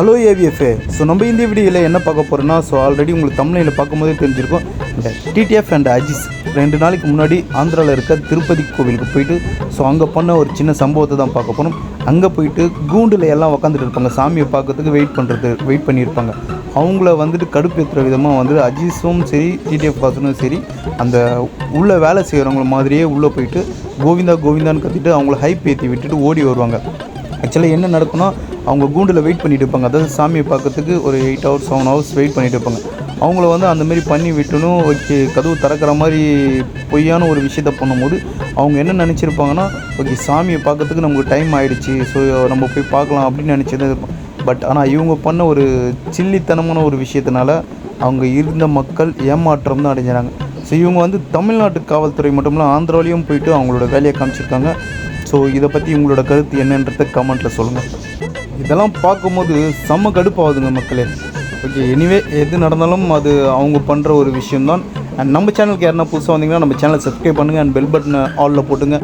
Hello ஏவிஎஃப்ஏ so நம்ம இந்த வீடியோவில் என்ன பார்க்க போகிறோன்னா ஸோ ஆல்ரெடி உங்களுக்கு தமிழில் பார்க்கும்போதே தெரிஞ்சிருக்கும். இந்த டிடிஎஃப் அண்ட் அஜிஸ் ரெண்டு நாளைக்கு முன்னாடி ஆந்திராவில் இருக்க திருப்பதி கோவிலுக்கு போயிட்டு ஸோ அங்கே பண்ண ஒரு சின்ன சம்பவத்தை தான் பார்க்க போகிறோம் அங்கே போயிட்டு கூண்டில் எல்லாம் உக்காந்துட்டு இருப்பாங்க. சாமியை பார்க்கறதுக்கு வெயிட் பண்ணுறது வெயிட் பண்ணியிருப்பாங்க. அவங்கள வந்துட்டு கடுப்பேற்றுற விதமாக வந்து அஜீஸும் சரி டிடிஎஃப் பாசனும் சரி அந்த உள்ளே வேலை செய்கிறவங்கள மாதிரியே உள்ளே போயிட்டு கோவிந்தா கோவிந்தான்னு கத்திட்டு அவங்கள ஹைப் ஏற்றி விட்டுட்டு ஓடி வருவாங்க. ஆக்சுவலாக என்ன நடக்கும்னா அவங்க கூண்டில் வெயிட் பண்ணிட்டு இருப்பாங்க. அதாவது சாமியை பார்க்கறதுக்கு ஒரு eight hours seven hours wait பண்ணிட்டு இருப்பாங்க. அவங்கள வந்து அந்தமாரி பண்ணி விட்டுணும் வச்சு கதவு திறக்கிற மாதிரி பொய்யான ஒரு விஷயத்த பண்ணும்போது அவங்க என்ன நினச்சிருப்பாங்கன்னா ஓகே சாமியை பார்க்கறதுக்கு நமக்கு டைம் ஆகிடுச்சு ஸோ நம்ம போய் பார்க்கலாம் அப்படின்னு நினச்சது பட் ஆனால் இவங்க பண்ண ஒரு சில்லித்தனமான ஒரு விஷயத்தினால அவங்க இருந்த மக்கள் ஏமாற்றம் தான் அடைஞ்சாங்க. ஸோ இவங்க வந்து தமிழ்நாட்டு காவல்துறை மட்டும் இல்லை ஆந்திராவிலையும் போயிட்டு அவங்களோட வேலையை காமிச்சிருக்காங்க. ஸோ இதை பற்றி உங்களோட கருத்து என்னன்றத கமெண்ட்டில் சொல்லுங்கள் இதெல்லாம் பார்க்கும்போது செம்ம கடுப்பாகுதுங்க மக்களே. ஓகே எனிவே எது நடந்தாலும் அது அவங்க பண்ணுற ஒரு விஷயம்தான். அண்ட் நம்ம சேனலுக்கு யாருன்னா புதுசாக வந்தீங்கன்னா நம்ம சேனலை சப்ஸ்கிரைப் பண்ணுங்கள் அண்ட் பெல் பட்டனை ஆலில் போட்டுங்க.